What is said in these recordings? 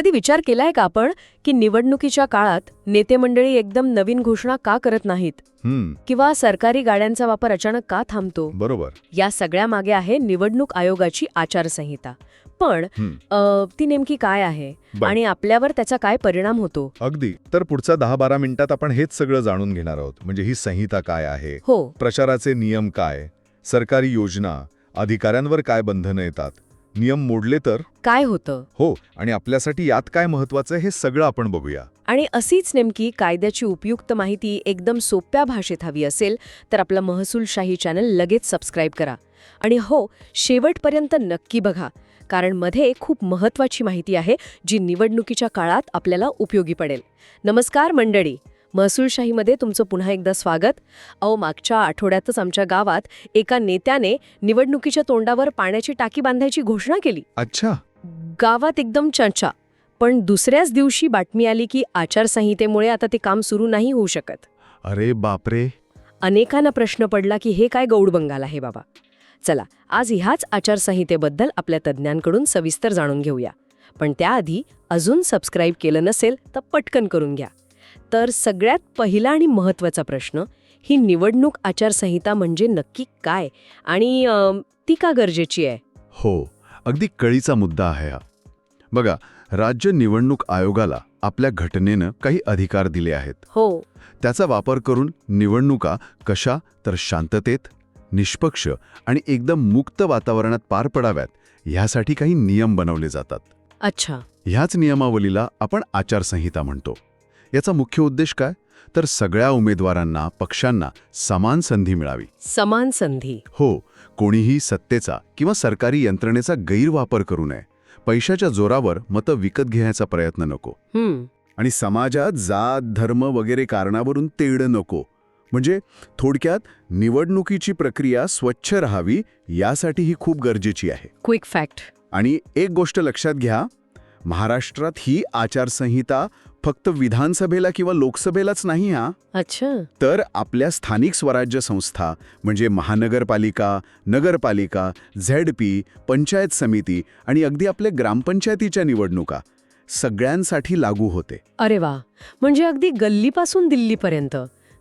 कधी विचार केलाय का आपण की निवडणुकीच्या काळात नेते मंडळी एकदम नवीन घोषणा का करत नाहीत? किंवा सरकारी गाड्यांचा वापर अचानक का थांबतो? बरोबर. या सगळ्या मागे आहे निवडणूक आयोगाची आचारसंहिता. पण ती नेमकी काय आहे. आणि आपल्यावर त्याचा काय परिणाम होतो? अगदी. तर पुढच्या दहा बारा मिनिटात आपण हेच सगळं जाणून घेणार आहोत. म्हणजे ही संहिता काय आहे? हो. प्रचाराचे नियम काय? सरकारी योजना अधिकाऱ्यांवर काय बंधनं येतात? नियम मोडले तर? काय होतं? हो आणि आपल्यासाठी यात काय महत्वाचं हे सगळं आपण बघूया. आणि अशीच नेमकी कायद्याची उपयुक्त माहिती एकदम सोप्या भाषेत हवी असेल तर आपलं महसूलशाही चॅनल लगेच सबस्क्राईब करा. आणि हो शेवटपर्यंत नक्की बघा कारण मध्ये खूप महत्वाची माहिती आहे जी निवडणुकीच्या काळात आपल्याला उपयोगी पडेल. नमस्कार मंडळी महसूलशाहीमध्ये तुमचं पुन्हा एकदा स्वागत. अहो मागच्या आठवड्यातच आमच्या गावात एका नेत्याने निवडणुकीच्या तोंडावर पाण्याची टाकी बांधायची घोषणा केली. अच्छा. गावात एकदम चर्चा. पण दुसऱ्याच दिवशी बातमी आली की आचारसंहितेमुळे आता ते काम सुरू नाही होऊ शकत. अरे बापरे. अनेकांना प्रश्न पडला की हे काय गौडबंगाल आहे बाबा. चला आज ह्याच आचारसंहितेबद्दल आपल्या तज्ज्ञांकडून सविस्तर जाणून घेऊया. पण त्याआधी अजून सबस्क्राईब केलं नसेल तर पटकन करून घ्या. तर सगळ्यात पहिला आणि महत्त्वाचा प्रश्न ही निवडणूक आचारसंहिता म्हणजे नक्की काय? आणि ती का गरजेची आहे? हो अगदी कळीचा मुद्दा आहे हा. बघा राज्य निवडणूक आयोगाला आपल्या घटनेनं काही अधिकार दिले आहेत. हो. त्याचा वापर करून निवडणुका कशा तर शांततेत निष्पक्ष आणि एकदम मुक्त वातावरणात पार पडाव्यात ह्यासाठी काही नियम बनवले जातात. अच्छा. ह्याच नियमावलीला आपण आचारसंहिता म्हणतो. याचा मुख्य उद्देश काय? तर सगळ्या उमेदवारांना पक्षांना समान संधी मिळावी. समान संधी. हो कोणीही सत्तेचा किंवा सरकारी यंत्रणेचा गैरवापर करू नये. पैशाच्या जोरावर मतं विकत घेण्याचा प्रयत्न नको. आणि समाजात जात धर्म वगैरे कारणावरून तेढ नको. म्हणजे थोडक्यात निवडणुकीची प्रक्रिया स्वच्छ राहावी यासाठी ही खूप गरजेची आहे. क्विक फॅक्ट आणि एक गोष्ट लक्षात घ्या महाराष्ट्रात ही आचारसंहिता फक्त विधानसभेला किंवा लोकसभेलाच नाही हा? अच्छा. तर आपल्या स्थानिक स्वराज्य संस्था म्हणजे महानगरपालिका नगरपालिका झेड पी पंचायत समिती आणि अगदी आपल्या ग्रामपंचायतीच्या निवडणुका सगळ्यांसाठी लागू होते. अरे वा. म्हणजे अगदी गल्लीपासून दिल्लीपर्यंत.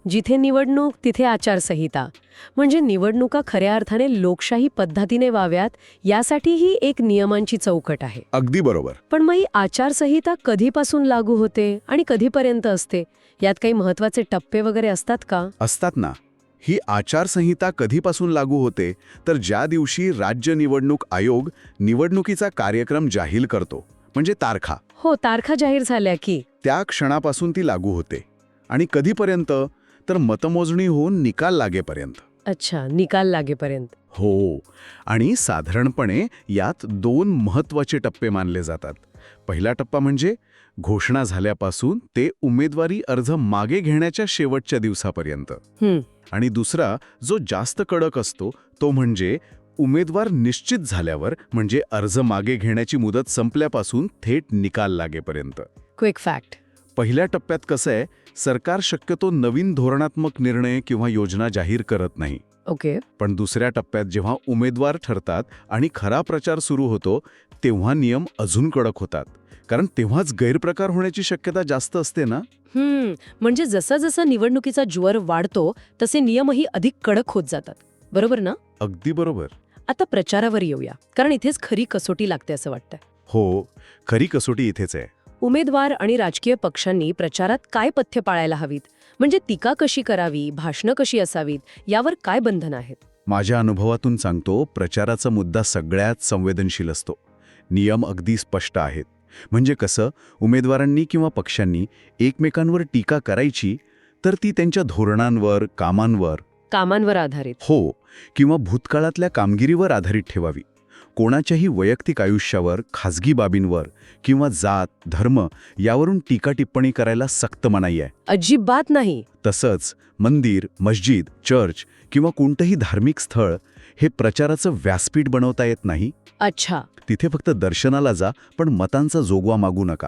जिथे निवडणूक तिथे आचारसंहिता. म्हणजे निवडणुका खऱ्या अर्थाने लोकशाही पद्धतीने व्हाव्यात यासाठी ही एक नियमांची चौकट आहे. अगदी बरोबर. पण मग ही आचारसंहिता कधीपासून लागू होते आणि कधीपर्यंत असते? यात काही महत्त्वाचे टप्पे वगैरे असतात का? असतात ना. ही आचारसंहिता कधीपासून लागू होते? तर ज्या दिवशी राज्य निवडणूक आयोग निवडणुकीचा कार्यक्रम जाहीर करतो. म्हणजे तारखा. हो तारखा जाहीर झाल्या की. त्या क्षणापासून ती लागू होते. आणि कधीपर्यंत? तर मतमोजणी होऊन निकाल लागेपर्यंत. अच्छा निकाल लागेपर्यंत. हो आणि साधारणपणे यात दोन महत्त्वाचे टप्पे मानले जातात. पहिला टप्पा म्हणजे घोषणा झाल्यापासून ते उमेदवारी अर्ज मागे घेण्याच्या शेवटच्या दिवसापर्यंत. हम्म आणि दुसरा जो जास्त कडक असतो तो म्हणजे उमेदवार निश्चित झाल्यावर म्हणजे अर्ज मागे घेण्याची मुदत संपल्यापासून थेट निकाल लागेपर्यंत. क्विक फॅक्ट पहिल्या टप्प्यात कसं आहे सरकार शक्यतो नवीन धोरणात्मक निर्णय किंवा योजना जाहीर करत नाही. ओके. पण दुसऱ्या टप्प्यात जेव्हा उमेदवार ठरतात आणि खरा प्रचार सुरू होतो तेव्हा नियम अजून कडक होतात. कारण तेव्हाच गैरप्रकार होण्याची शक्यता जास्त असते ना? हम्म. म्हणजे जसा जसा निवडणुकीचा ज्वर वाढतो तसे नियमही अधिक कडक होत जातात. बरोबर ना? अगदी बरोबर. आता प्रचारावर येऊया. कारण इथेच खरी कसोटी लागते असं वाटतं हो. खरी कसोटी इथेच आहे. उमेदवार आणि राजकीय पक्षांनी प्रचारात काय पथ्य पाळायला हवीत? म्हणजे टीका कशी करावी? भाषणं कशी असावीत? यावर काय बंधनं आहेत? माझ्या अनुभवातून सांगतो प्रचाराचा मुद्दा सगळ्यात संवेदनशील असतो. नियम अगदी स्पष्ट आहेत. म्हणजे कसं? उमेदवारांनी किंवा पक्षांनी एकमेकांवर टीका करायची तर ती त्यांच्या धोरणांवर कामांवर कामांवर आधारित. हो किंवा भूतकाळातल्या कामगिरीवर आधारित ठेवावी. कोणाच्याही वैयक्तिक आयुष्यावर खाजगी बाबींवर किंवा जात धर्म यावरून टीका टिप्पणी करायला सक्त मनाई आहे. अजिबात नाही. तसंच मंदिर मस्जिद चर्च किंवा कोणतंही धार्मिक स्थळ हे प्रचाराचं व्यासपीठ बनवता येत नाही. अच्छा. तिथे फक्त दर्शनाला जा पण मतांचा जोगवा मागू नका.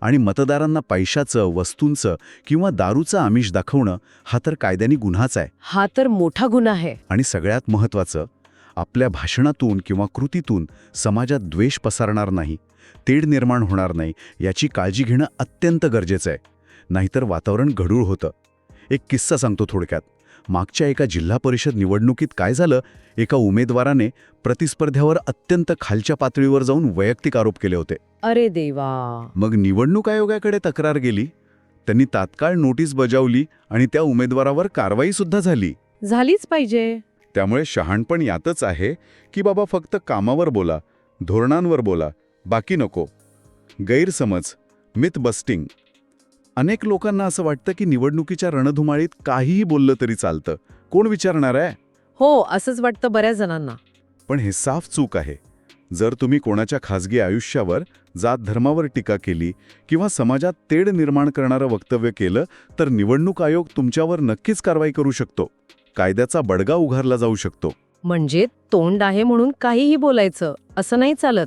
आणि मतदारांना पैशाचं वस्तूंचं किंवा दारूचं आमिष दाखवणं हा तर कायद्याने गुन्हाच आहे. हा तर मोठा गुन्हा आहे. आणि सगळ्यात महत्त्वाचं आपल्या भाषणातून किंवा कृतीतून समाजात द्वेष पसरणार नाही तेढ निर्माण होणार नाही याची काळजी घेणं अत्यंत गरजेचं आहे. नाहीतर वातावरण गढूळ होतं. एक किस्सा सांगतो थोडक्यात. मागच्या एका जिल्हा परिषद निवडणुकीत काय झालं? एका उमेदवाराने प्रतिस्पर्ध्यावर अत्यंत खालच्या पातळीवर जाऊन वैयक्तिक आरोप केले होते. अरे देवा! मग निवडणूक आयोगाकडे तक्रार गेली. त्यांनी तात्काळ नोटीस बजावली आणि त्या उमेदवारावर कारवाई सुद्धा झाली. झालीच पाहिजे. त्यामुळे शहाणपण यातच आहे की बाबा फक्त कामावर बोला धोरणांवर बोला बाकी नको. गैरसमज मिथ बस्टिंग अनेक लोकांना असं वाटतं की निवडणुकीच्या रणधुमाळीत काहीही बोललं तरी चालतं. कोण विचारणार आहे? हो असंच वाटतं बऱ्याच जणांना. पण हे साफ चूक आहे. जर तुम्ही कोणाच्या खाजगी आयुष्यावर जात धर्मावर टीका केली किंवा समाजात तेढ निर्माण करणारं वक्तव्य केलं तर निवडणूक आयोग तुमच्यावर नक्कीच कारवाई करू शकतो. कायद्याचा बडगा उघारला जाऊ शकतो. म्हणजे तोंड आहे म्हणून काहीही बोलायचं असं नाही चालत.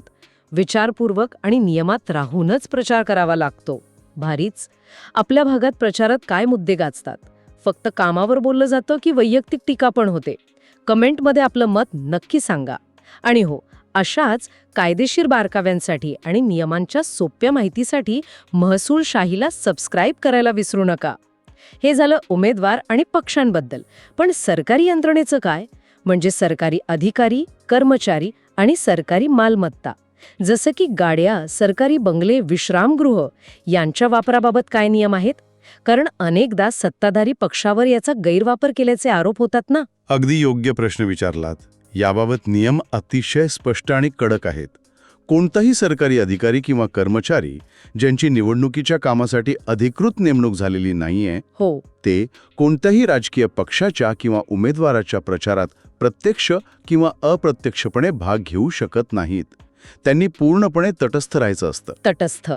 विचारपूर्वक आणि नियमात राहूनच प्रचार करावा लागतो. भारीच. आपल्या भागात प्रचारात काय मुद्दे गाजतात? फक्त कामावर बोललं जातं की वैयक्तिक टीका पण होते? कमेंटमध्ये आपलं मत नक्की सांगा. आणि हो अशाच कायदेशीर बारकाव्यांसाठी आणि नियमांच्या सोप्या माहितीसाठी महसूल शाहीला सबस्क्राईब करायला विसरू नका. हे झालं उमेदवार आणि पक्षांबद्दल. पण सरकारी यंत्रणेचं काय? म्हणजे सरकारी अधिकारी कर्मचारी आणि सरकारी मालमत्ता. जसं की गाड्या सरकारी बंगले विश्रामगृह यांच्या वापराबाबत काय नियम आहेत? कारण अनेकदा सत्ताधारी पक्षावर याचा गैरवापर केल्याचे आरोप होतात ना? अगदी योग्य प्रश्न विचारलात. याबाबत नियम अतिशय स्पष्ट आणि कडक आहेत. कोणताही सरकारी अधिकारी किंवा कर्मचारी ज्यांची निवडणुकीच्या कामासाठी अधिकृत नेमणूक झालेली नाहीये हो. ते कोणत्याही राजकीय पक्षाच्या किंवा उमेदवाराच्या प्रचारात प्रत्यक्ष किंवा अप्रत्यक्षपणे भाग घेऊ शकत नाहीत. त्यांनी पूर्णपणे तटस्थ राहायचं असतं. तटस्थ.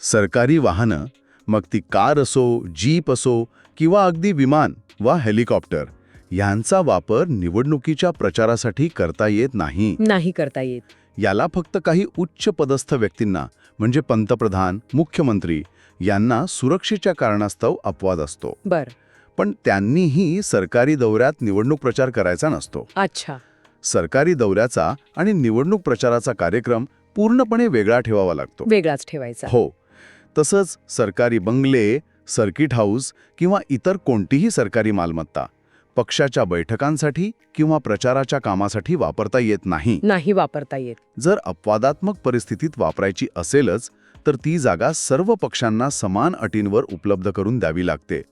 सरकारी वाहनं मग ती कार असो जीप असो किंवा अगदी विमान वा हेलिकॉप्टर यांचा वापर निवडणुकीच्या प्रचारासाठी करता येत नाही. नाही करता येत. याला फक्त काही उच्च पदस्थ व्यक्तींना म्हणजे पंतप्रधान मुख्यमंत्री यांना सुरक्षेच्या कारणास्तव अपवाद असतो. बर. पण त्यांनीही सरकारी दौऱ्यात निवडणूक प्रचार करायचा नसतो. अच्छा. सरकारी दौऱ्याचा आणि निवडणूक प्रचाराचा कार्यक्रम पूर्णपणे वेगळा ठेवावा लागतो. वेगळाच ठेवायचा. हो. तसंच सरकारी बंगले सर्किट हाऊस किंवा इतर कोणतीही सरकारी मालमत्ता पक्षाच्या बैठकांसाठी किंवा प्रचाराच्या कामासाठी वापरता येत नाही. नाही वापरता येत. जर अपवादात्मक परिस्थितीत वापरायची असेलच तर ती जागा सर्व पक्षांना समान अटींवर उपलब्ध करून द्यावी लागते.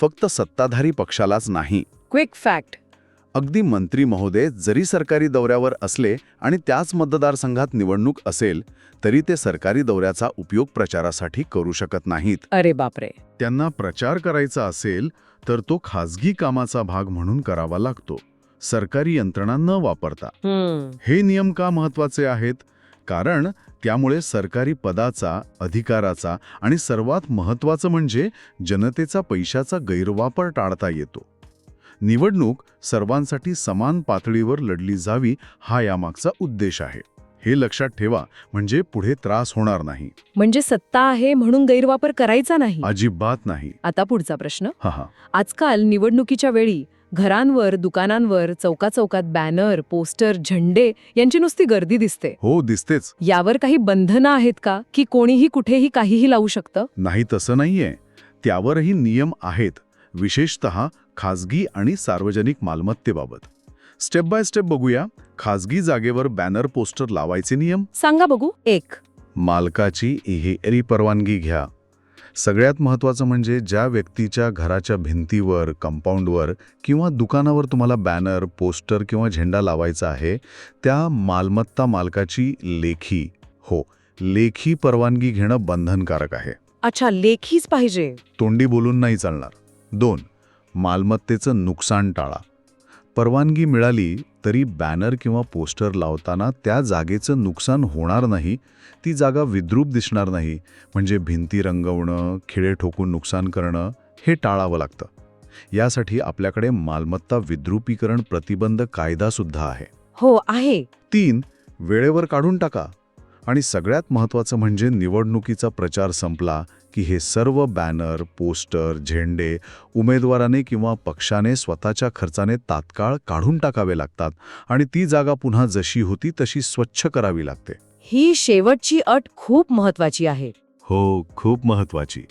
फक्त सत्ताधारी पक्षालाच नाही. क्विक फॅक्ट अगदी मंत्री महोदय जरी सरकारी दौऱ्यावर असले आणि त्याच मतदारसंघात निवडणूक असेल तरी ते सरकारी दौऱ्याचा उपयोग प्रचारासाठी करू शकत नाहीत. अरे बापरे. त्यांना प्रचार करायचा असेल तर तो खाजगी कामाचा भाग म्हणून करावा लागतो. सरकारी यंत्रणा न वापरता. हे नियम का महत्त्वाचे आहेत? कारण त्यामुळे सरकारी पदाचा अधिकाराचा आणि सर्वात महत्वाचं म्हणजे जनतेचा पैशाचा गैरवापर टाळता येतो. निवडणूक सर्वांसाठी समान पातळीवर लढली जावी हा यामागचा उद्देश आहे. हे लक्षात ठेवा म्हणजे पुढे त्रास होणार नाही. म्हणजे सत्ता आहे म्हणून गैरवापर करायचा नाही. अजिबात नाही. आता पुढचा प्रश्न. हा हा. आजकाल निवडणुकीच्या वेळी घरांवर दुकानांवर चौकाचौकात बॅनर पोस्टर झेंडे यांची नुसती गर्दी दिसते. हो दिसतेच. यावर काही बंधनं आहेत का? की कोणीही कुठेही काहीही लावू शकतं? नाही तसं नाहीये. त्यावरही नियम आहेत विशेषत खाजगी आणि सार्वजनिक मालमत्तेबाबत. स्टेप बाय स्टेप बघूया. खाजगी जागेवर बॅनर पोस्टर लावायचे नियम? सांगा बघू. एक. मालकाची इहेरी परवानगी घ्या. सगळ्यात महत्त्वाचं म्हणजे ज्या व्यक्तीच्या घराच्या भिंतीवर कंपाऊंडवर किंवा दुकानावर तुम्हाला बॅनर पोस्टर किंवा झेंडा लावायचा आहे त्या मालमत्ता मालकाची लेखी हो लेखी परवानगी घेणं बंधनकारक आहे. अच्छा लेखीच पाहिजे. तोंडी बोलून नाही चालणार. दोन मालमत्तेचं नुकसान टाळा. परवानगी मिळाली तरी बॅनर किंवा पोस्टर लावताना त्या जागेचं नुकसान होणार नाही ती जागा विद्रूप दिसणार नाही म्हणजे भिंती रंगवणं खिळे ठोकून नुकसान करणं हे टाळावं लागतं. यासाठी आपल्याकडे मालमत्ता विद्रुपीकरण प्रतिबंध कायदासुद्धा आहे. हो आहे. तीन वेळेवर काढून टाका. आणि सगळ्यात महत्त्वाचं म्हणजे निवडणुकीचा प्रचार संपला की हे सर्व बॅनर पोस्टर झेंडे उमेदवाराने किंवा पक्षाने स्वतःच्या खर्चाने तात्काळ काढून टाकावे लागतात आणि ती जागा पुन्हा जशी होती तशी स्वच्छ करावी लागते. ही शेवटची अट खूप महत्वाची आहे. हो खूप महत्वाची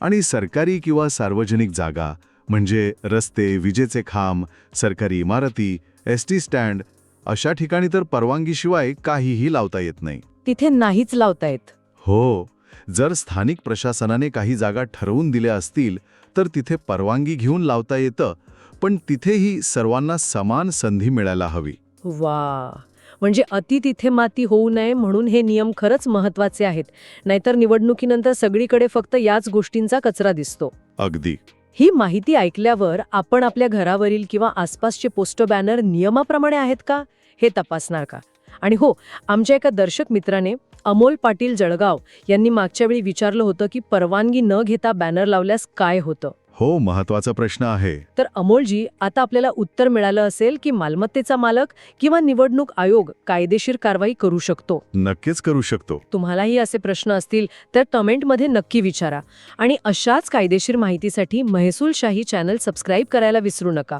आणि सरकारी किंवा सार्वजनिक जागा म्हणजे रस्ते विजेचे खांब सरकारी इमारती एस टी स्टँड अशा ठिकाणी तर परवानगीशिवाय काहीही लावता येत नाही. तिथे नाहीच लावतायत हो. जर स्थानिक प्रशासनाने काही जागा ठरवून दिल्या असतील तर तिथे परवानगी घेऊन लावता येतं पण तिथेही सर्वांना समान संधी मिळायला हवी. वा! म्हणजे अति तिथे माती होऊ नये म्हणून हे नियम खरंच महत्त्वाचे आहेत. नाहीतर निवडणुकीनंतर सगळीकडे फक्त याच गोष्टींचा कचरा दिसतो. अगदी. ही माहिती ऐकल्यावर आपण आपल्या घरावरील किंवा आसपासचे पोस्टर बॅनर नियमाप्रमाणे आहेत का हे तपासणार का? आणि हो आमच्या एका दर्शक मित्राने अमोल पाटील जळगाव यांनी मागच्या वेळी विचारलं होतं की परवानगी न घेता बॅनर लावल्यास काय होतं? हो महत्त्वाचा प्रश्न आहे. तर अमोलजी आता आपल्याला उत्तर मिळालं असेल की मालमत्तेचा मालक किंवा निवडणूक आयोग कायदेशीर कारवाई करू शकतो. नक्कीच करू शकतो. तुम्हालाही असे प्रश्न असतील तर कमेंटमध्ये नक्की विचारा. आणि अशाच कायदेशीर माहितीसाठी महसूलशाही चॅनल सबस्क्राईब करायला विसरू नका.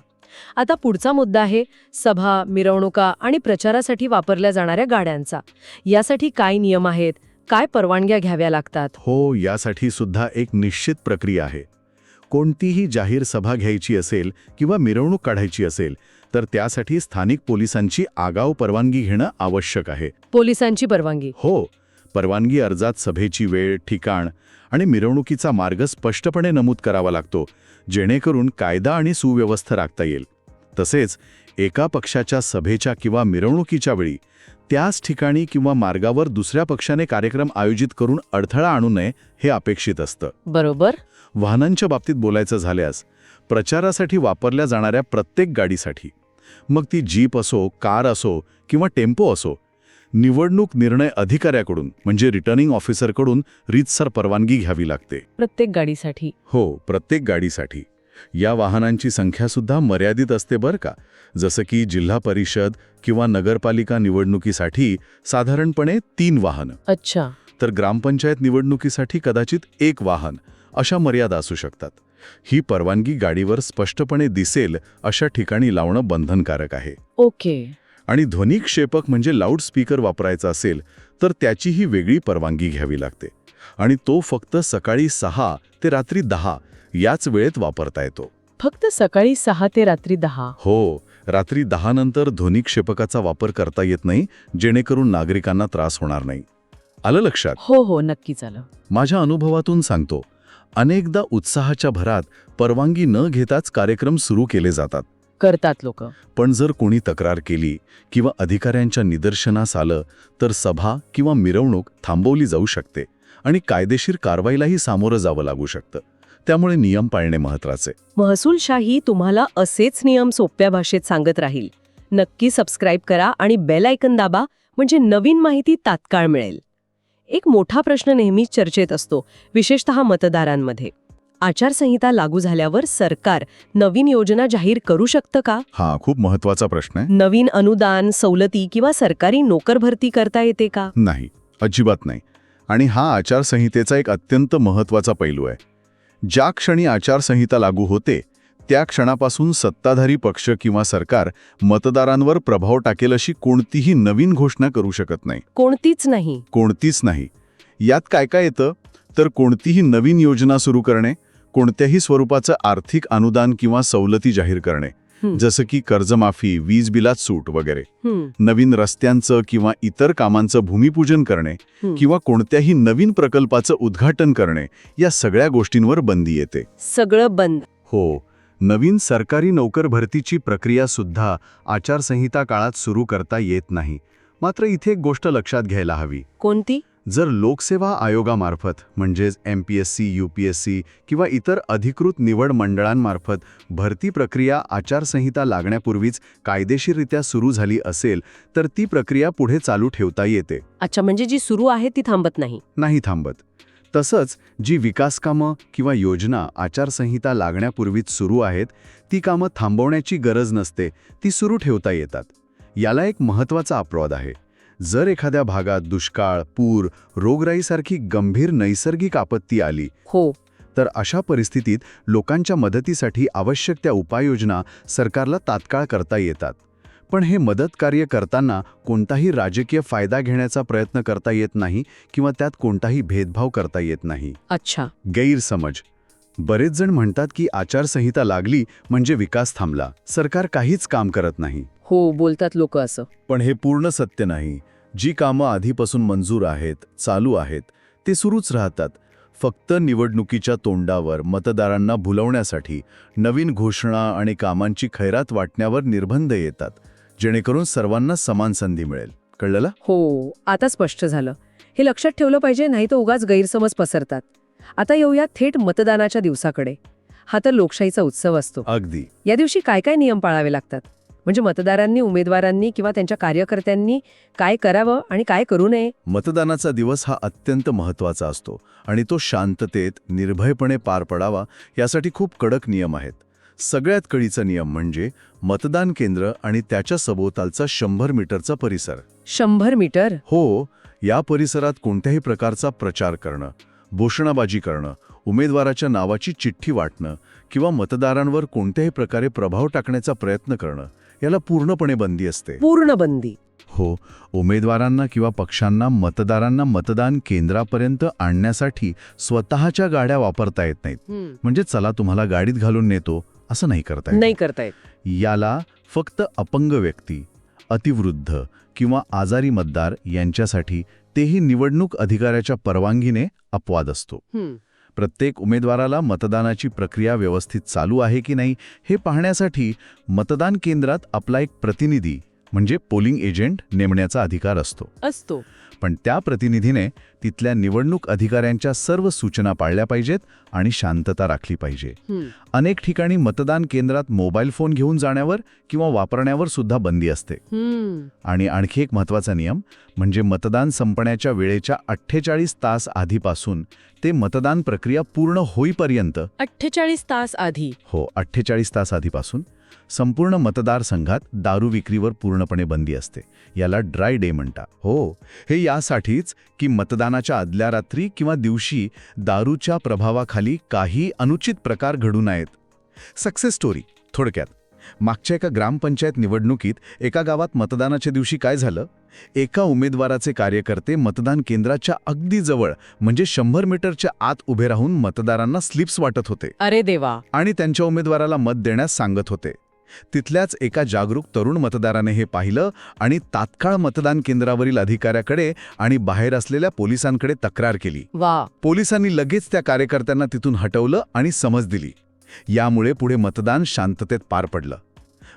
आता पुढचा मुद्दा आहे सभा मिरवणुका आणि प्रचारासाठी वापरल्या जाणाऱ्या गाड्यांचा. यासाठी काय नियम आहेत काय परवानग्या घ्याव्या लागतात? हो यासाठी सुद्धा एक निश्चित प्रक्रिया आहे. कोणतीही जाहीर सभा घ्यायची असेल किंवा मिरवणूक काढायची असेल तर त्यासाठी स्थानिक पोलिसांची आगाऊ परवानगी घेणं आवश्यक आहे. पोलिसांची परवानगी. हो परवानगी अर्जात सभेची वेळ ठिकाण आणि मिरवणुकीचा मार्ग स्पष्टपणे नमूद करावा लागतो जेणेकरून कायदा आणि सुव्यवस्था राखता येईल. तसेच एका पक्षाच्या सभेच्या किंवा मिरवणुकीच्या वेळी त्याच ठिकाणी किंवा मार्गावर दुसऱ्या पक्षाने कार्यक्रम आयोजित करून अडथळा आणू नये हे अपेक्षित असतं. बरोबर. वाहनांच्या बाबतीत बोलायचं झाल्यास प्रचारासाठी वापरल्या जाणाऱ्या प्रत्येक गाडीसाठी. मग ती जीप असो कार असो किंवा टेम्पो असो निवडणूक निर्णय अधिकाऱ्याकडून म्हणजे रिटर्निंग ऑफिसरकडून रीतसर परवानगी घ्यावी लागते. प्रत्येक गाडीसाठी? हो प्रत्येक गाडीसाठी. या वाहनांची संख्यासुद्धा मर्यादित असते बरं का. जसं की जिल्हा परिषद किंवा नगरपालिका निवडणुकीसाठी साधारणपणे तीन वाहनं. अच्छा. तर ग्रामपंचायत निवडणुकीसाठी कदाचित एक वाहन अशा मर्यादा असू शकतात. ही परवानगी गाडीवर स्पष्टपणे दिसेल अशा ठिकाणी लावणं बंधनकारक आहे. ओके. आणि ध्वनिक्षेपक म्हणजे लाऊडस्पीकर वापरायचा असेल तर त्याचीही वेगळी परवानगी घ्यावी लागते. आणि तो फक्त सकाळी सहा ते रात्री दहा याच वेळेत वापरता येतो. फक्त सकाळी सहा ते रात्री दहा? हो रात्री दहा नंतर ध्वनिक्षेपकाचा वापर करता येत नाही जेणेकरून नागरिकांना त्रास होणार नाही. आलं लक्षात? हो हो नक्कीच आलं. माझ्या अनुभवातून सांगतो. अनेकदा उत्साहाच्या भरात परवानगी न घेताच कार्यक्रम सुरू केले जातात. करतात लोक. पण जर कोणी तक्रार केली किंवा अधिकाऱ्यांच्या निदर्शनास आलं तर सभा किंवा मिरवणूक थांबवली जाऊ शकते आणि कायदेशीर कारवाईलाही सामोरं जावं लागू शकतं. त्यामुळे नियम पाळणे महत्त्वाचे महसूलशाही तुम्हाला असेच नियम सोप्या भाषेत सांगत राहील. नक्की सबस्क्राईब करा आणि बेल ऐकन दाबा म्हणजे नवीन माहिती तात्काळ मिळेल. एक मोठा प्रश्न नेहमीच चर्चेत असतो विशेषतः मतदारांमध्ये. आचारसंहिता लागू झाल्यावर सरकार नवीन योजना जाहीर करू शकतं का? हा खूप महत्त्वाचा प्रश्न आहे. नवीन अनुदान सवलती किंवा सरकारी नोकर भरती करता येते का? नाही अजिबात नाही. आणि हा आचारसंहितेचा एक अत्यंत महत्त्वाचा पैलू आहे. ज्या क्षणी आचारसंहिता लागू होते त्या क्षणापासून सत्ताधारी पक्ष किंवा सरकार मतदारांवर प्रभाव टाकेल अशी कोणतीही नवीन घोषणा करू शकत नाही. कोणतीच नाही. कोणतीच नाही. यात काय काय येतं? तर कोणतीही नवीन योजना सुरू करणे कोणत्याही स्वरूपाचं आर्थिक अनुदान किंवा सवलती जाहीर करणे. जसं की कर्जमाफी वीज बिलात सूट वगैरे. नवीन रस्त्यांचं किंवा इतर कामांचं भूमिपूजन करणे. किंवा कोणत्याही नवीन प्रकल्पाचं उद्घाटन करणे या सगळ्या गोष्टींवर बंदी येते. सगळं बंद. हो नवीन सरकारी नोकर भरतीची प्रक्रिया सुद्धा आचारसंहिता काळात सुरू करता येत नाही. मात्र इथे एक गोष्ट लक्षात घ्यायला हवी. कोणती? जर लोकसेवा आयोगामार्फत म्हणजेच M P S C U P S C किंवा इतर अधिकृत निवड मंडळांमार्फत भरती प्रक्रिया आचारसंहिता लागण्यापूर्वीच कायदेशीररित्या सुरू झाली असेल तर ती प्रक्रिया पुढे चालू ठेवता येते. अच्छा म्हणजे जी सुरू आहे ती थांबत नाही? नाही थांबत. तसंच जी विकासकामं किंवा योजना आचारसंहिता लागण्यापूर्वीच सुरू आहेत ती कामं थांबवण्याची गरज नसते ती सुरू ठेवता येतात. याला एक महत्त्वाचा अपवाद आहे. जर एखाद्या भागात दुष्काळ पूर रोगराईसारखी गंभीर नैसर्गिक आपत्ती आली हो. तर अशा परिस्थितीत लोकांच्या मदतीसाठी आवश्यक त्या उपाययोजना सरकारला तात्काळ करता येतात. पण हे मदत कार्य करताना कोणताही राजकीय फायदा घेण्याचा प्रयत्न करता येत नाही किंवा त्यात कोणताही भेदभाव करता येत नाही. अच्छा. गैरसमज बरेच जण म्हणतात की आचारसंहिता लागली म्हणजे विकास थांबला. सरकार काहीच काम करत नाही. हो बोलतात लोक असं. पण हे पूर्ण सत्य नाही. जी कामं आधीपासून मंजूर आहेत चालू आहेत ते सुरूच राहतात. फक्त निवडणुकीच्या तोंडावर मतदारांना भुलवण्यासाठी नवीन घोषणा आणि कामांची खैरात वाटण्यावर निर्बंध येतात. जेणेकरून सर्वांना समान संधी मिळेल. कळलं? हो आता स्पष्ट झालं. हे लक्षात ठेवलं पाहिजे नाही तर उगाच गैरसमज पसरतात. आता येऊया थेट मतदानाच्या दिवसाकडे. हा तर लोकशाहीचा उत्सव असतो. अगदी. या दिवशी काय काय नियम पाळावे लागतात? म्हणजे मतदारांनी उमेदवारांनी किंवा त्यांच्या कार्यकर्त्यांनी काय करावं आणि काय करू नये? मतदानाचा दिवस हा अत्यंत महत्त्वाचा असतो आणि तो शांततेत निर्भयपणे पार पडावा यासाठी खूप कडक नियम आहेत. सगळ्यात कळीचा नियम म्हणजे मतदान केंद्र आणि त्याच्या सभोवतालचा शंभर मीटरचा परिसर. शंभर मीटर? हो या परिसरात कोणत्याही प्रकारचा प्रचार करणं. घोषणाबाजी करणं उमेदवाराच्या नावाची चिठ्ठी वाटणं किंवा मतदारांवर कोणत्याही प्रकारे प्रभाव टाकण्याचा प्रयत्न करणं याला पूर्णपणे बंदी असते. पूर्ण बंदी. हो उमेदवारांना किंवा पक्षांना मतदारांना मतदान केंद्रापर्यंत आणण्यासाठी स्वतःच्या गाड्या वापरता येत नाहीत. म्हणजे चला तुम्हाला गाडीत घालून नेतो असं नाही करता येत. नाही करतायत याला फक्त अपंग व्यक्ती अतिवृद्ध किंवा आजारी मतदार यांच्यासाठी तेही निवडणूक अधिकाऱ्याच्या परवानगीने अपवाद असतो. प्रत्येक उमेदवाराला मतदानाची प्रक्रिया व्यवस्थित चालू आहे की नाही हे पाहण्यासाठी मतदान केंद्रात आपला एक प्रतिनिधी म्हणजे पोलिंग एजंट नेमण्याचा अधिकार असतो. असतो. पण त्या प्रतिनिधीने तिथल्या निवडणूक अधिकाऱ्यांच्या सर्व सूचना पाळल्या पाहिजेत आणि शांतता राखली पाहिजे. अनेक ठिकाणी मतदान केंद्रात मोबाईल फोन घेऊन जाण्यावर किंवा वापरण्यावर सुद्धा बंदी असते. आणि आणखी एक महत्त्वाचा नियम म्हणजे मतदान संपण्याच्या वेळेच्या अठ्ठेचाळीस तास आधीपासून ते मतदान प्रक्रिया पूर्ण होईपर्यंत अठ्ठेचाळीस तास आधी. हो अठ्ठेचाळीस तास आधीपासून संपूर्ण मतदारसंघात दारू विक्रीवर पूर्णपणे बंदी असते. याला ड्राय डे म्हणतात. हो हे यासाठीच की मतदानाच्या आदल्या रात्री किंवा दिवशी दारूच्या प्रभावाखाली काही अनुचित प्रकार घडू नयेत. सक्सेस स्टोरी थोडक्यात. मागच्या एका ग्रामपंचायत निवडणुकीत एका गावात मतदानाच्या दिवशी काय झालं? एका उमेदवाराचे कार्यकर्ते मतदान केंद्राच्या अगदी जवळ म्हणजे शंभर मीटरच्या आत उभे राहून मतदारांना स्लिप्स वाटत होते. अरे देवा! आणि त्यांच्या उमेदवाराला मत देण्यास सांगत होते. तिथल्याच एका जागरूक तरुण मतदाराने हे पाहिलं आणि तात्काळ मतदान केंद्रावरील अधिकाऱ्याकडे आणि बाहेर असलेल्या पोलिसांकडे तक्रार केली. वा. पोलिसांनी लगेच त्या कार्यकर्त्यांना तिथून हटवलं आणि समज दिली. यामुळे पुढे मतदान शांततेत पार पडलं.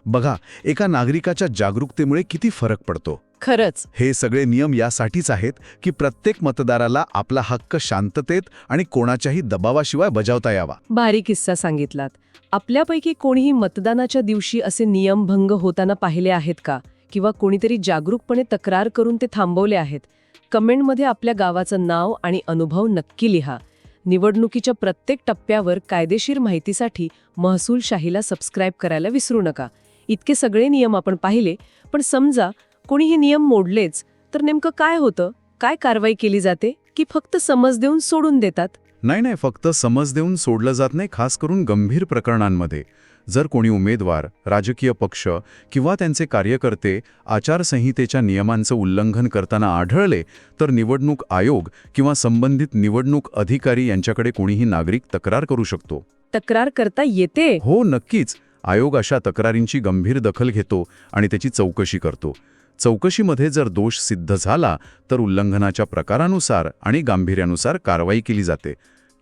बघा एका नागरिकाच्या जागरूकतेमुळे किती फरक पडतो. खरंच. हे सगळे नियम यासाठीच आहेत की प्रत्येक मतदाराला आपला हक्क शांततेत आणि कोणाच्याही दबावाशिवाय बजावता यावा. भारी किस्सा सांगितलात. आपल्यापैकी कोणीही मतदानाच्या दिवशी असे नियमभंग होताना पाहिले आहेत का? किंवा कोणीतरी जागरूकपणे तक्रार करून ते थांबवले आहेत? कमेंटमध्ये आपल्या गावाचं नाव आणि अनुभव नक्की लिहा. निवडणुकीच्या प्रत्येक टप्प्यावर कायदेशीर माहितीसाठी महसूल शाहीला सबस्क्राईब करायला विसरू नका. इतके सगळे नियम आपण पाहिले पण समजा कोणी हे नियम मोडलेच तर नेमकं काय होतं? काय कारवाई केली जाते? की फक्त समज देऊन सोडून देतात? नाही नाही फक्त समज देऊन सोडलं जात नाही खास करून गंभीर प्रकरणांमध्ये. जर कोणी उमेदवार राजकीय पक्ष किंवा त्यांचे कार्यकर्ते आचारसंहितेच्या नियमांचं उल्लंघन करताना आढळले तर निवडणूक आयोग किंवा संबंधित निवडणूक अधिकारी यांच्याकडे कोणीही नागरिक तक्रार करू शकतो. तक्रार करता येते? हो नक्कीच. आयोग अशा तक्रारींची गंभीर दखल घेतो आणि त्याची चौकशी करतो. चौकशीमध्ये जर दोष सिद्ध झाला तर उल्लंघनाच्या प्रकारानुसार आणि गांभीर्यानुसार कारवाई केली जाते.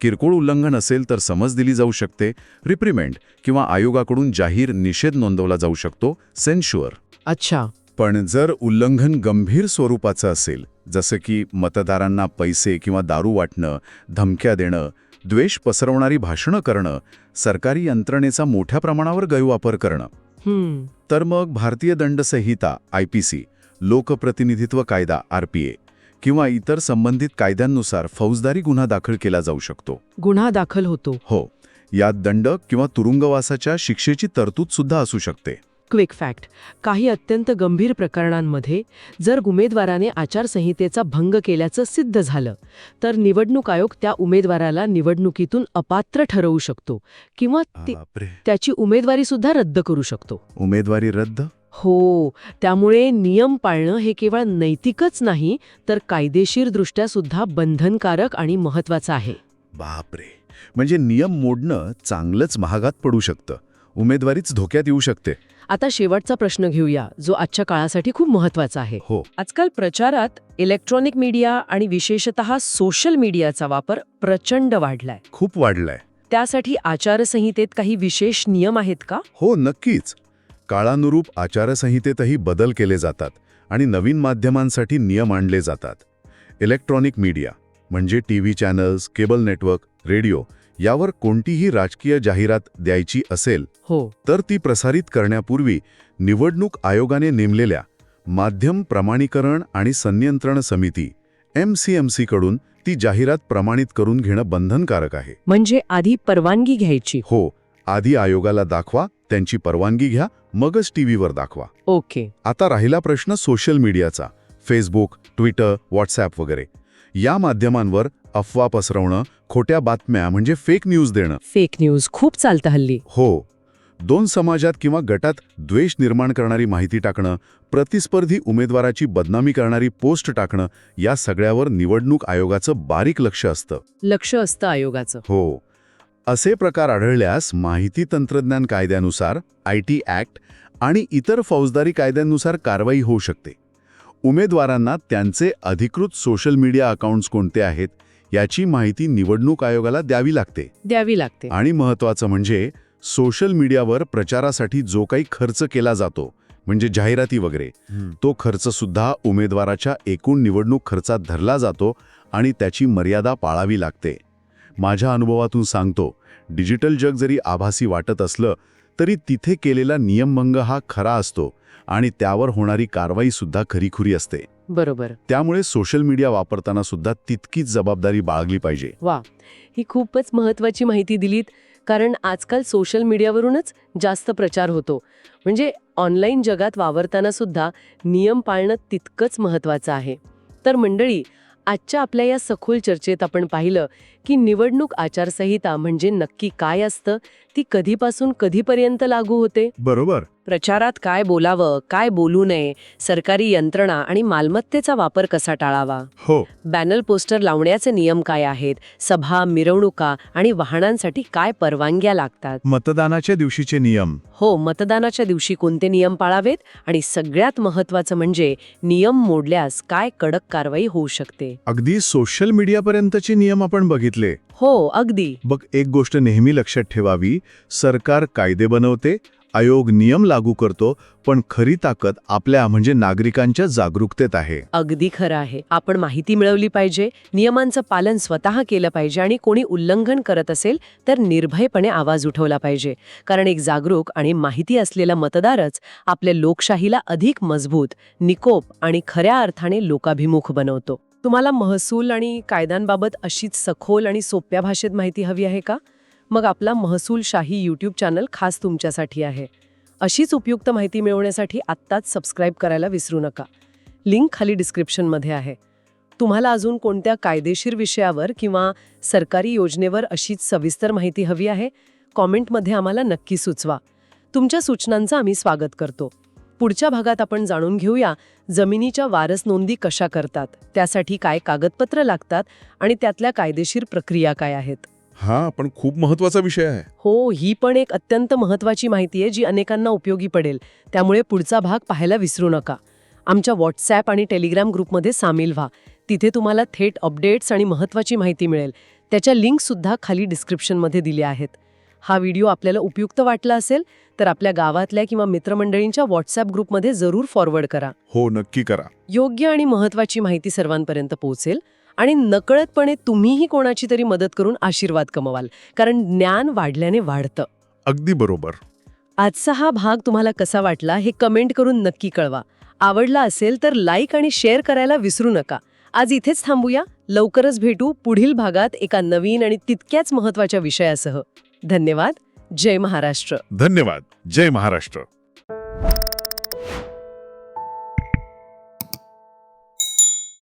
किरकोळ उल्लंघन असेल तर समज दिली जाऊ शकते रिप्रिमेंट किंवा आयोगाकडून जाहीर निषेध नोंदवला जाऊ शकतो सेन्शुअर अच्छा. पण जर उल्लंघन गंभीर स्वरूपाचं असेल जसं की मतदारांना पैसे किंवा दारू वाटणं धमक्या देणं द्वेष पसरवणारी भाषणं करणं सरकारी यंत्रणेचा मोठ्या प्रमाणावर गैरवापर करणं. तर मग भारतीय दंड संहिता आय पी सी लोकप्रतिनिधित्व कायदा आर पी ए किंवा इतर संबंधित कायद्यांनुसार फौजदारी गुन्हा दाखल केला जाऊ शकतो. गुन्हा दाखल होतो. हो यात दंड किंवा तुरुंगवासाच्या शिक्षेची तरतूद सुद्धा असू शकते. Quick fact. काही अत्यंत गंभीर प्रकरणांमध्ये जर उमेदवाराने आचारसंहितेचा भंग केल्याचं सिद्ध झालं तर निवडणूक आयोग त्या उमेदवाराला निवडणुकीतून अपात्र ठरवू शकतो किंवा त्याची उमेदवारी सुद्धा रद्द करू शकतो. उमेदवारी रद्द? हो त्यामुळे नियम पाळणं हे केवळ नैतिकच नाही तर कायदेशीरदृष्ट्या सुद्धा बंधनकारक आणि महत्वाचं आहे. बापरे. म्हणजे नियम मोडणं चांगलंच महागात पडू शकतं. उमेदवारीच धोक्यात येऊ शकते. आता शेवटचा प्रश्न घेऊया जो आजच्या काळासाठी खूप महत्त्वाचा आहे. हो. आजकाल प्रचारात इलेक्ट्रॉनिक मीडिया आणि विशेषतः सोशल मीडियाचा वापर प्रचंड वाढलाय. खूप वाढलंय. त्यासाठी आचारसंहितेत काही विशेष नियम आहेत का? हो नक्कीच. काळानुरूप आचारसंहितेतही बदल केले जातात आणि नवीन माध्यमांसाठी नियम आणले जातात. इलेक्ट्रॉनिक मीडिया म्हणजे T V channels cable network radio यावर कोणतीही राजकीय जाहिरात द्यायची असेल हो. तर ती प्रसारित करण्यापूर्वी निवडणूक आयोगाने नेमलेल्या माध्यम प्रमाणीकरण आणि संनियंत्रण समिती एम सी एम सीकडून ती जाहिरात प्रमाणित करून घेणं बंधनकारक आहे. म्हणजे आधी परवानगी घ्यायची. हो आधी आयोगाला दाखवा त्यांची परवानगी घ्या मगच टीव्हीवर दाखवा. ओके. आता राहिला प्रश्न सोशल मीडियाचा फेसबुक ट्विटर व्हॉट्सॲप वगैरे. या माध्यमांवर अफवा पसरवणं खोट्या बातम्या म्हणजे फेक न्यूज देणं. फेक न्यूज खूप चालतं हल्ली. हो. दोन समाजात किंवा गटात द्वेष निर्माण करणारी माहिती टाकणं प्रतिस्पर्धी उमेदवाराची बदनामी करणारी पोस्ट टाकणं या सगळ्यावर निवडणूक आयोगाचं बारीक लक्ष असतं. लक्ष असतं आयोगाचं. हो. असे प्रकार आढळल्यास माहिती तंत्रज्ञान कायद्यानुसार आय टी ॲक्ट आणि इतर फौजदारी कायद्यांनुसार कारवाई होऊ शकते. उमेदवारांना त्यांचे अधिकृत सोशल मीडिया अकाउंट्स कोणते आहेत याची माहिती निवडणूक आयोगाला द्यावी लागते. द्यावी लागते. आणि महत्त्वाचं म्हणजे सोशल मीडियावर प्रचारासाठी जो काही खर्च केला जातो म्हणजे जाहिराती वगैरे तो खर्च सुद्धा उमेदवाराच्या एकूण निवडणूक खर्चात धरला जातो आणि त्याची मर्यादा पाळावी लागते. माझ्या अनुभवातून सांगतो डिजिटल जग जरी आभासी वाटत असलं तरी तिथे केलेला नियमभंग हा खरा असतो. आणि त्यावर होणारी कारवाई सुद्धा खरीखुरी असते. बरोबर. त्यामुळे सोशल मीडिया वापरताना सुद्धा तितकीच जबाबदारी बाळगली पाहिजे. वा ही खूपच महत्वाची माहिती दिलीत कारण आजकाल सोशल मीडियावरूनच जास्त प्रचार होतो. म्हणजे ऑनलाईन जगात वावरताना सुद्धा नियम पाळणं तितकंच महत्वाचं आहे. तर मंडळी आजच्या आपल्या या सखोल चर्चेत आपण पाहिलं की निवडणूक आचारसंहिता म्हणजे नक्की काय असतं ती कधीपासून कधीपर्यंत लागू होते? बरोबर. प्रचारात काय बोलावं काय बोलू नये सरकारी यंत्रणा आणि मालमत्तेचा वापर कसा टाळावा? हो. बॅनर पोस्टर लावण्याचे नियम काय आहेत? सभा मिरवणुका आणि वाहनांसाठी काय परवानग्या लागतात? मतदानाच्या दिवशीचे नियम. हो मतदानाच्या दिवशी कोणते नियम पाळावेत? आणि सगळ्यात महत्वाचं म्हणजे नियम मोडल्यास काय कडक कारवाई होऊ शकते? अगदी सोशल मीडियापर्यंतचे नियम आपण बघितले. हो अगदी. बघ एक गोष्ट नेहमी लक्षात ठेवावी सरकार कायदे बनवते आयोग नियम लागू करतो पण खरी ताकद आपल्या म्हणजे नागरिकांच्या जागरूकतेत आहे. अगदी खरं आहे. आपण माहिती मिळवली पाहिजे नियमांचं पालन स्वतः केलं पाहिजे आणि कोणी उल्लंघन करत असेल तर निर्भयपणे आवाज उठवला पाहिजे. कारण एक जागरूक आणि माहिती असलेला मतदारच आपल्या लोकशाहीला अधिक मजबूत निकोप आणि खऱ्या अर्थाने लोकाभिमुख बनवतो. तुम्हाला महसूल आणि कायद्यांबाबत अशीच सखोल आणि सोप्या भाषेत माहिती हवी आहे का? मग आपला महसूलशाही यूट्यूब चॅनल खास तुमच्यासाठी आहे. अशीच उपयुक्त माहिती मिळवण्यासाठी आत्ताच सबस्क्राईब करायला विसरू नका. लिंक खाली डिस्क्रिप्शनमध्ये आहे. तुम्हाला अजून कोणत्या कायदेशीर विषयावर किंवा सरकारी योजनेवर अशीच सविस्तर माहिती हवी आहे? कॉमेंटमध्ये आम्हाला नक्की सुचवा. तुमच्या सूचनांचं आम्ही स्वागत करतो. पुढच्या भागात आपण जाणून घेऊया जमिनीच्या वारस नोंदी कशा करतात त्यासाठी काय कागदपत्र लागतात आणि त्यातल्या कायदेशीर प्रक्रिया काय आहेत. हा पण खूप महत्त्वाचा विषय आहे. हो ही पण एक अत्यंत महत्वाची माहिती आहे जी अनेकांना उपयोगी पडेल. त्यामुळे पुढचा भाग पाहायला विसरू नका. आमच्या व्हॉट्सॲप आणि टेलिग्राम ग्रुपमध्ये सामील व्हा. तिथे तुम्हाला थेट अपडेट्स आणि महत्वाची माहिती मिळेल. त्याच्या लिंकसुद्धा खाली डिस्क्रिप्शनमध्ये दिल्या आहेत. हा व्हिडिओ आपल्याला उपयुक्त वाटला असेल तर आपल्या गावातल्या किंवा मित्रमंडळींच्या व्हॉट्सॲप ग्रुपमध्ये जरूर फॉरवर्ड करा. हो नक्की करा. योग्य आणि महत्वाची माहिती सर्वांपर्यंत पोहोचेल. आणि नकळतपणे तुम्हीही कोणाची तरी मदत करून आशीर्वाद कमवाल. कारण ज्ञान वाढल्याने वाढतं. अगदी बरोबर. आजचा हा भाग तुम्हाला कसा वाटला हे कमेंट करून नक्की कळवा. आवडला असेल तर लाईक आणि शेअर करायला विसरू नका. आज इथेच थांबूया. लवकरच भेटू पुढील भागात एका नवीन आणि तितक्याच महत्त्वाच्या विषयासह. धन्यवाद. जय महाराष्ट्र. धन्यवाद. जय महाराष्ट्र.